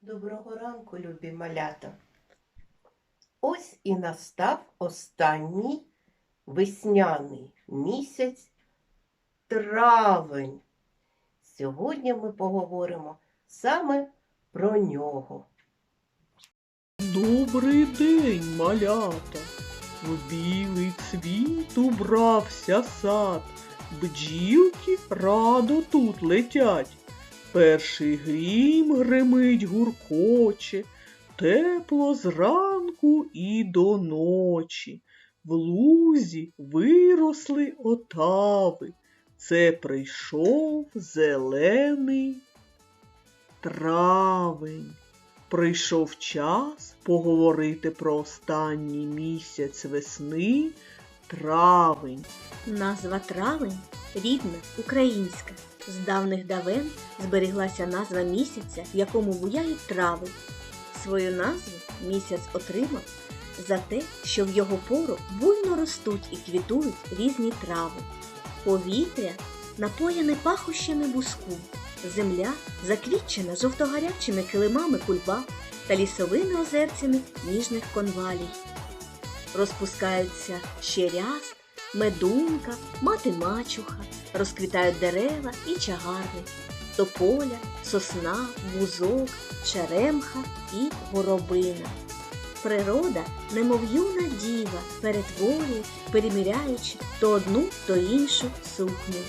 Доброго ранку, любі малята. Ось і настав останній весняний місяць травень. Сьогодні ми поговоримо саме про нього. Добрий день, малята. В білий цвіт убрався сад. Бджілки радо тут летять. Перший грім гримить гуркоче, тепло зранку і до ночі. В лузі виросли отави. Це прийшов зелений травень. Прийшов час поговорити про останній місяць весни травень. Назва травень рідна, українська. З давних давен зберіглася назва місяця, в якому буяють трави. Свою назву місяць отримав за те, що в його пору буйно ростуть і квітують різні трави. Повітря напоєне пахощами буску, земля заквітчена жовтогарячими килимами кульбаб та лісовими озерцями ніжних конвалій. Розпускаються щеряст, медунка, мати мачуха, розквітають дерева і чагарник, тополя, сосна, бузок, черемха і горобина. Природа, немов юна діва, перетворює, переміряючи то одну, то іншу сукню.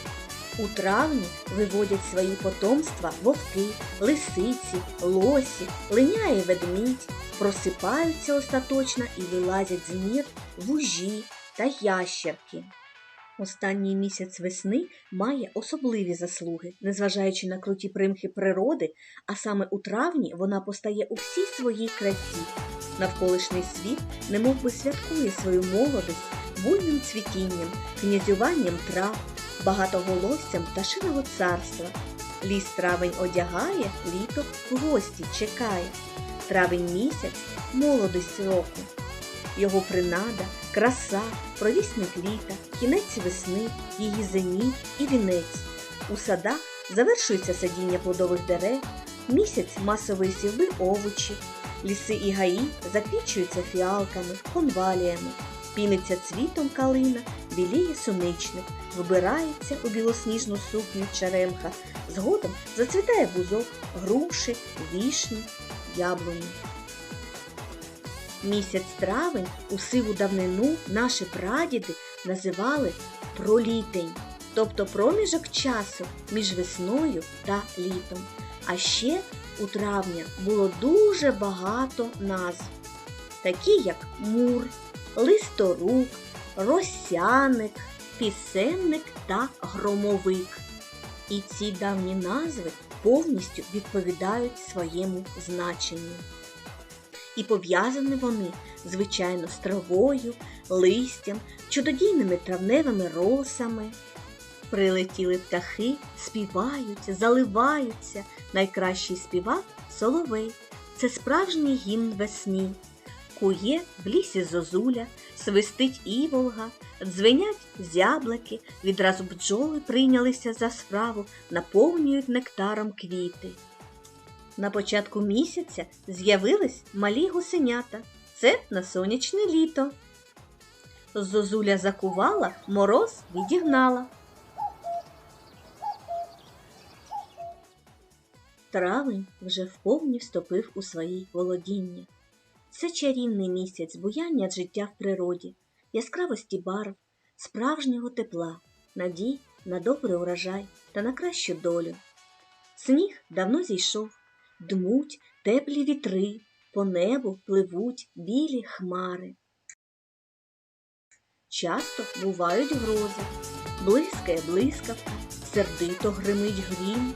У травні виводять свої потомства вовки, лисиці, лосі, линяє ведмідь, просипаються остаточно і вилазять з нір вужі та ящерки. Останній місяць весни має особливі заслуги, незважаючи на круті примхи природи, а саме у травні вона постає у всій своїй красі. Навколишній світ немов би святкує свою молодость буйним цвітінням, князюванням трав, багатоголоссям пташиного царства. Ліс травень одягає, літо в гості чекає. Травень місяць молодость року. Його принада, краса, провісник літа, кінець весни, її зеніт і вінець. У садах завершується садіння плодових дерев, місяць масової сівби овочів, ліси і гаї заквічуються фіалками, конваліями, піниться цвітом калина, біліє суничник, вибирається у білосніжну сукню черемха, згодом зацвітає бузок, груші, вішні, яблуні. Місяць травень у сиву давнину наші прадіди називали пролітень, тобто проміжок часу між весною та літом. А ще у травня було дуже багато назв, такі як мур, листорук, росяник, пісенник та громовик. І ці давні назви повністю відповідають своєму значенню. І пов'язані вони, звичайно, з травою, листям, чудодійними травневими росами. Прилетіли птахи, співають, заливаються. Найкращий співак соловей. Це справжній гімн весні. Кує в лісі зозуля, свистить іволга, дзвенять зяблики, відразу бджоли прийнялися за справу, наповнюють нектаром квіти. На початку місяця з'явились малі гусенята. Це на сонячне літо. Зозуля закувала, мороз відігнала. Травень вже вповні вступив у свої володіння. Це чарівний місяць буяння життя в природі, яскравості барв, справжнього тепла, надій на добрий урожай та на кращу долю. Сніг давно зійшов, дмуть теплі вітри, по небу пливуть білі хмари. Часто бувають грози, блискає блискавка, сердито гримить грім,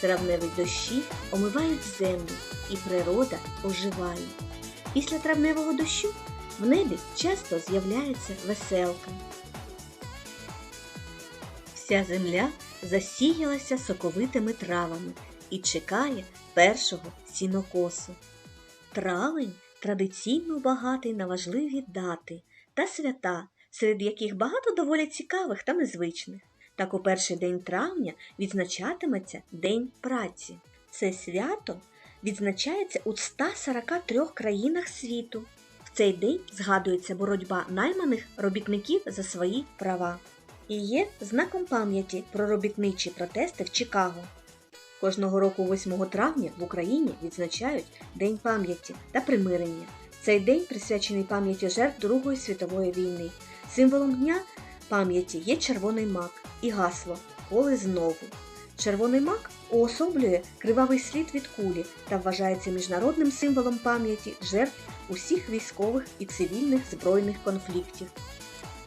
травневі дощі омивають землю, і природа оживає. Після травневого дощу в небі часто з'являється веселка. Вся земля засіялася соковитими травами і чекає першого сінокосу. Травень традиційно багатий на важливі дати та свята, серед яких багато доволі цікавих та незвичних. Так у перший день травня відзначатиметься День праці. Це свято відзначається у 143 країнах світу. В цей день згадується боротьба найманих робітників за свої права і є знаком пам'яті про робітничі протести в Чикаго. Кожного року 8 травня в Україні відзначають День пам'яті та примирення. Цей день присвячений пам'яті жертв Другої світової війни. Символом дня пам'яті є червоний мак і гасло Коли знову. Червоний мак уособлює кривавий слід від кулі та вважається міжнародним символом пам'яті жертв усіх військових і цивільних збройних конфліктів.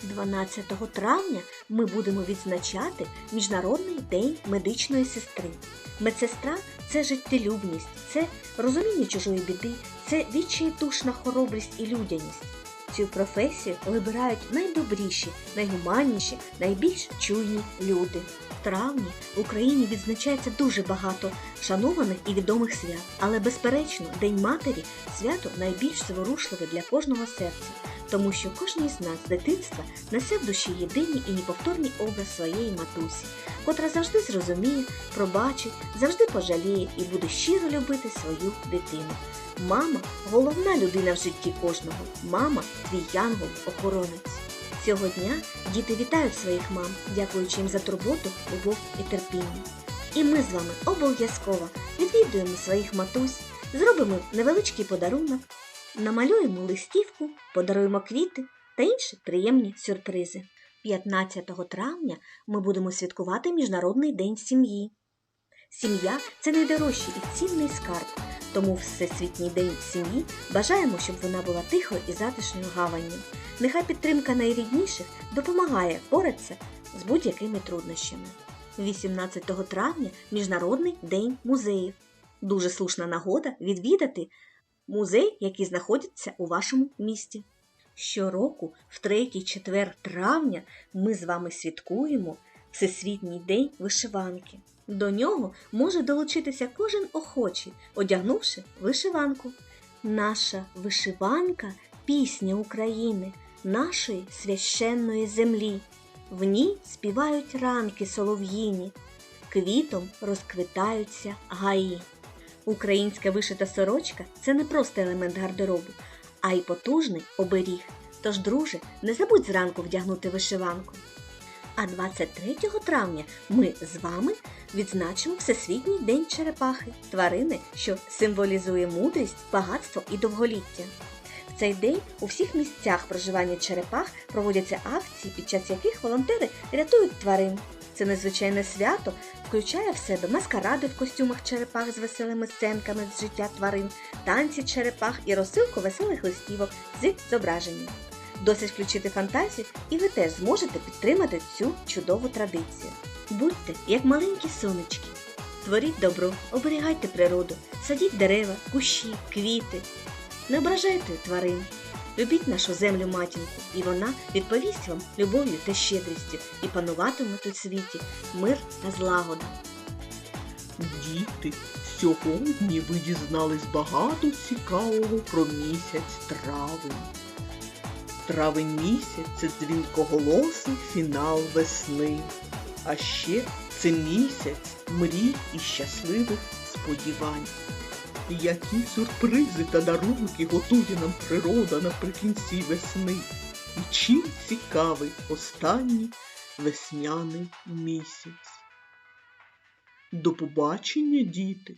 12 травня ми будемо відзначати Міжнародний день медичної сестри. Медсестра це життєлюбність, це розуміння чужої біди, це відчайдушна хоробрість і людяність. Цю професію вибирають найдобріші, найгуманніші, найбільш чуйні люди. В травні в Україні відзначається дуже багато шанованих і відомих свят, але безперечно, День Матері свято найбільш зворушливе для кожного серця, тому що кожен із нас з дитинства несе в душі єдиний і неповторний образ своєї матусі, котра завжди зрозуміє, пробачить, завжди пожаліє і буде щиро любити свою дитину. Мама головна людина в житті кожного. Мама твій янгол-охоронець. Цього дня діти вітають своїх мам, дякуючи їм за турботу, любов і терпіння. І ми з вами обов'язково відвідуємо своїх матусь, зробимо невеличкий подарунок, намалюємо листівку, подаруємо квіти та інші приємні сюрпризи. 15 травня ми будемо святкувати Міжнародний день сім'ї. Сім'я це найдорожчий і цінний скарб, тому Всесвітній день сім'ї бажаємо, щоб вона була тихою і затишною гаванню. Нехай підтримка найрідніших допомагає боротися з будь-якими труднощами. 18 травня Міжнародний день музеїв. Дуже слушна нагода відвідати музей, який знаходиться у вашому місті. Щороку, в третій четвер травня, ми з вами святкуємо Всесвітній день вишиванки. До нього може долучитися кожен охочий, одягнувши вишиванку. Наша вишиванка пісня України, нашої священної землі. В ній співають ранки солов'їні, квітом розквитаються гаї. Українська вишита сорочка це не просто елемент гардеробу, а й потужний оберіг. Тож, друже, не забудь зранку вдягнути вишиванку. А 23 травня ми з вами відзначимо Всесвітній день черепахи, тварини, що символізує мудрість, багатство і довголіття. В цей день у всіх місцях проживання черепах проводяться акції, під час яких волонтери рятують тварин. Це незвичайне свято включає в себе маскаради в костюмах черепах з веселими сценками з життя тварин, танці черепах і розсилку веселих листівок з зображенням. Досить включити фантазію, і ви теж зможете підтримати цю чудову традицію. Будьте як маленькі сонечки. Творіть добро, оберігайте природу, садіть дерева, кущі, квіти. Не ображайте тварин. Любіть нашу землю матінку, і вона відповість вам любов'ю та щедрістю і пануватиме тут світі мир та злагода. Діти, сьогодні ви дізнались багато цікавого про місяць травень. Травень місяць це дзвінкоголосий фінал весни. А ще це місяць мрій і щасливих сподівань. Які сюрпризи та дарунки готує нам природа наприкінці весни. І чим цікавий останній весняний місяць. До побачення, діти!